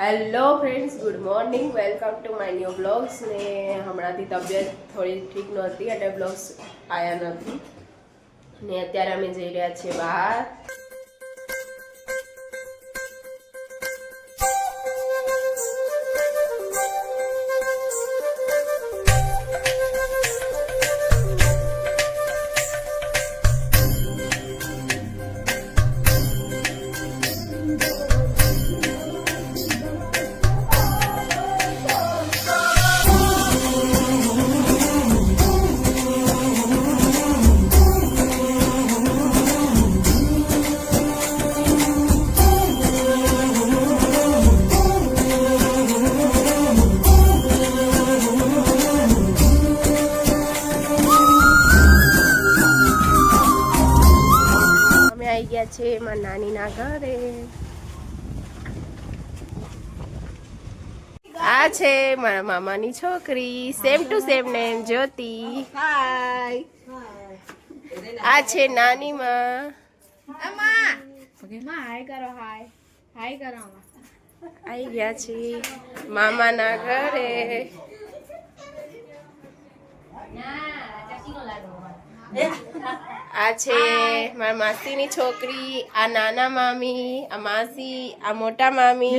Hello friends good morning welcome to my new blogs ને હમણાંથી તબિયત થોડી ઠીક નહોતી, એટલે બ્લોગ્સ આવ્યા નથી. ને અત્યારે અમે જઈ રહ્યા છીએ બહાર. મારા નાનીના ઘરે. આ છે મારા મામાની છોકરી same to same name Jyoti. આ છે નાની માં. હાય કરો હાય. હાય કરો આવી ગયા છે મામાના ઘરે. આ છે મારા માસીની છોકરી આ નાના મામી આ માસી આ મોટા મામી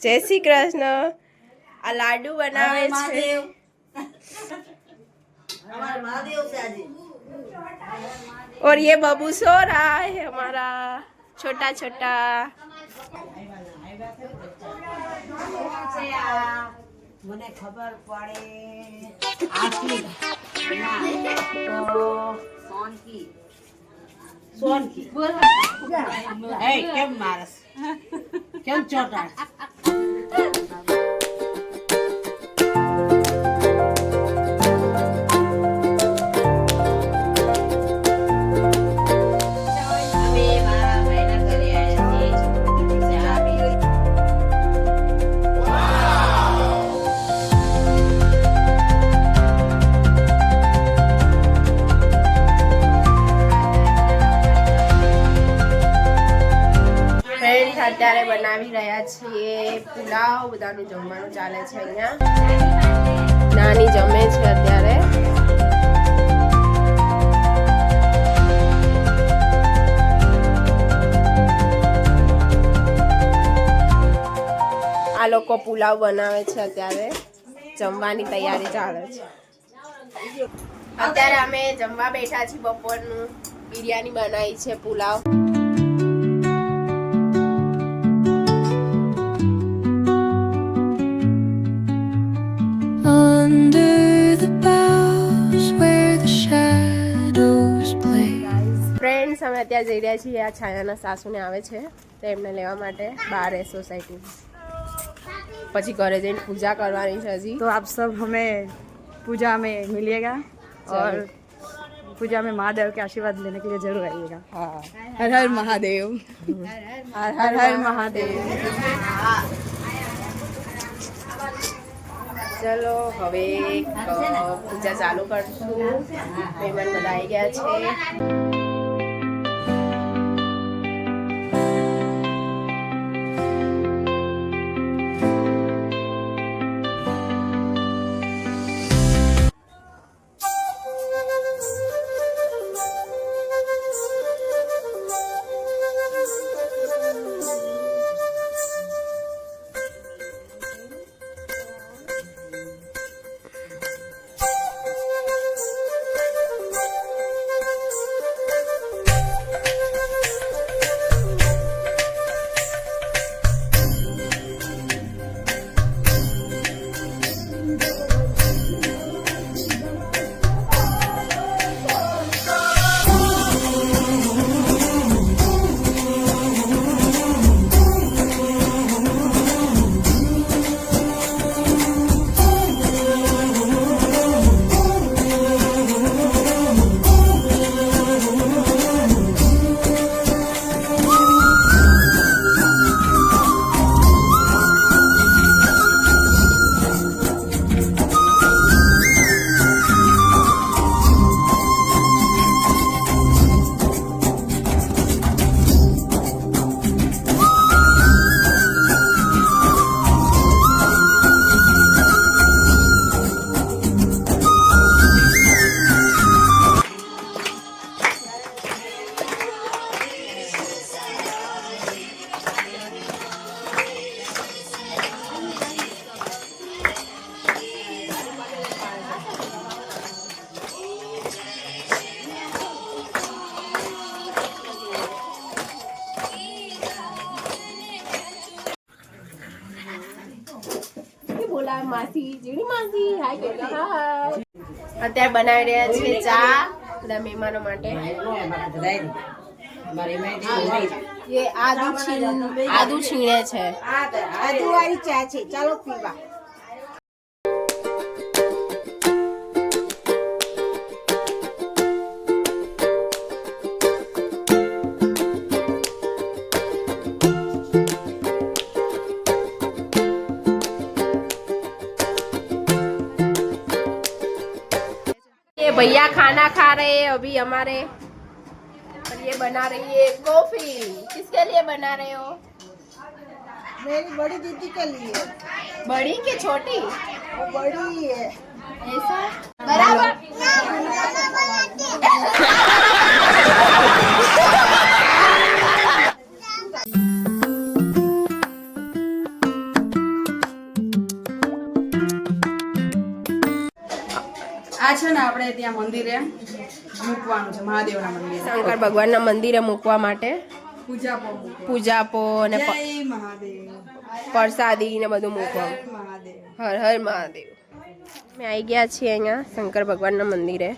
જય શ્રી કૃષ્ણ આ લાડુ બનાવે છે और ये बबू सो रहा है हमारा छोटा छोटा મને ખબર પડે ના તો સોનકી. સોનકી એ કેમ મારસ? કેમ ચોટાડ? બનાવી રહ્યા છીએ. પુલાવ બધાનું જમવાનું ચાલે છે અહીંયા. નાની જમે છે અત્યારે. આ લોકો પુલાવ બનાવે છે અત્યારે. જમવાની તૈયારી ચાલે છે. અત્યારે અમે જમવા બેઠા છીએ બપોરનું. બિરયાની બનાવી છે પુલાવ. જઈ રહ્યા છીએ આ છાયાના સાસુને આવે છે તો એમને લેવા માટે બહાર એ સોસાયટી પછી ઘરે જઈને પૂજા કરવાની છે હજી तो आप सब हमें पूजा में मिलिएगा और पूजा में महादेव के आशीर्वाद लेने के लिए जरूर आइएगा હા हर हर महादेव हर हर हर महादेव ચલો હવે અ, પૂજા ચાલુ કરશું મહેમાન બધા આવી ગયા છે અત્યારે બનાવી રહ્યા છે ચા બધા મહેમાનો માટે. આદુ છીણે છે. આદુ વાળી ચા છે. ચાલો પીવા. भैया खाना खा रहे हैं अभी हमारे। और ये बना रही है कॉफ़ी किसके लिए बना रहे हो? मेरी बड़ी दीदी के लिए। बड़ी के छोटी? वो बड़ी है। ऐसा? बराबर। આપણે ત્યાં મંદિરે મૂકવાનું છે મહાદેવના મંદિરે. શંકર ભગવાનના મંદિરે મૂકવા માટે પૂજા પર મૂકવાનું. પૂજાપો અને પ- જય મહાદેવ. પ્રસાદી ને બધું મૂકવા જય મહાદેવ. હર હર મહાદેવ. અમે આવી ગયા છીએ અહીંયા શંકર ભગવાનના મંદિરે.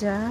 જા.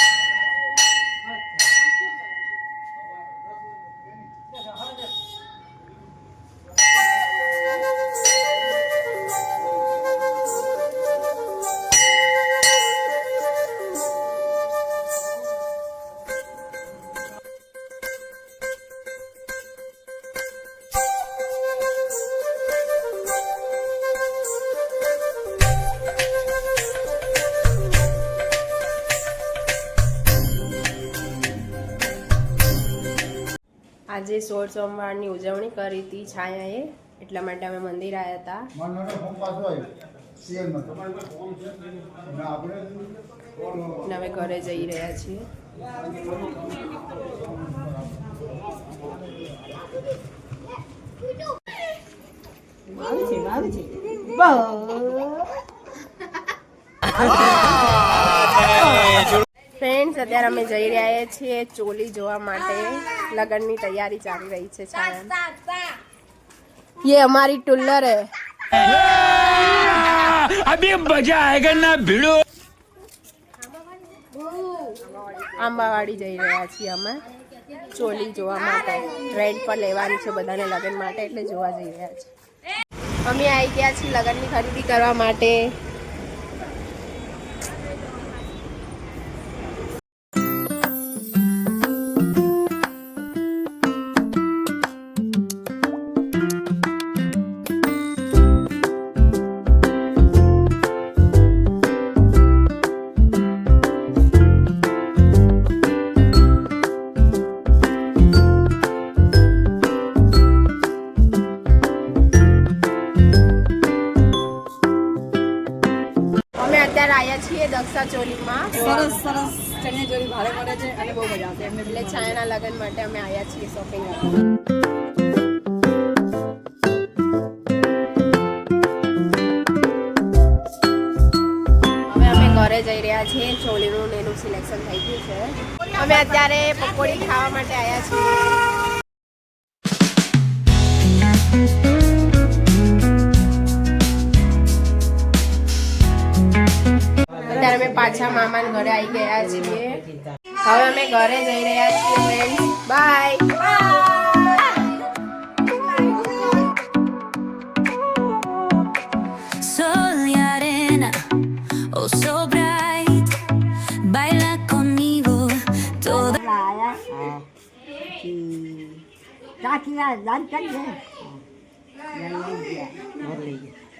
આજે સોળ સોમવારની ઉજવણી કરી હતી છાયાએ એટલા માટે અમે મંદિર આવ્યા. હતા હવે ઘરે જઈ રહ્યા છીએ. ફ્રેન્ડ્સ અત્યારે અમે જઈ રહ્યા છીએ ચોલી જોવા માટે. લગ્નની તૈયારી ચાલી રહી છે છાયન યે અમારી ટુલ્લર હે. અભી મજા આયેગા ના આંબાવાડી જઈ રહ્યા છીએ અમે. ચોલી જોવા માટે. રેન્ટ પર લેવાની છે બધાને લગ્ન માટે એટલે જોવા જઈ રહ્યા છીએ. અમે આવી ગયા છીએ લગ્નની ખરીદી કરવા માટે. અત્યારે આવ્યા છીએ દક્ષા ચોલીમાં. સરસ સરસ. ચણિયા ચોલી ભારે મળે છે અને બહુ મજા આવશે. એમને એટલે છાયાના લગ્ન માટે અમે આવ્યા છીએ શોપિંગ હવે અમે ઘરે જઈ રહ્યા છીએ. ચોલીનું ને એનું સિલેક્શન થઈ ગયું છે. અમે અત્યારે પકોડી ખાવા માટે આવ્યા છીએ. અત્યારે અમે પાછા મામાના ઘરે આવી ગયા છીએ. હવે અમે ઘરે જઈ રહ્યા છીએ friends bye Sol y arena, oh so bright, baila ગયા.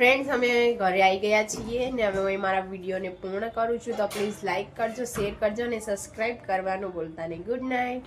ફ્રેન્ડ્સ અમે ઘરે આવી ગયા છીએ ને હવે હું મારા વિડીયોને પૂર્ણ કરું છું. તો પ્લીઝ લાઇક કરજો શેર કરજો અને સબસ્ક્રાઈબ કરવાનું ભૂલતા નહીં. Good night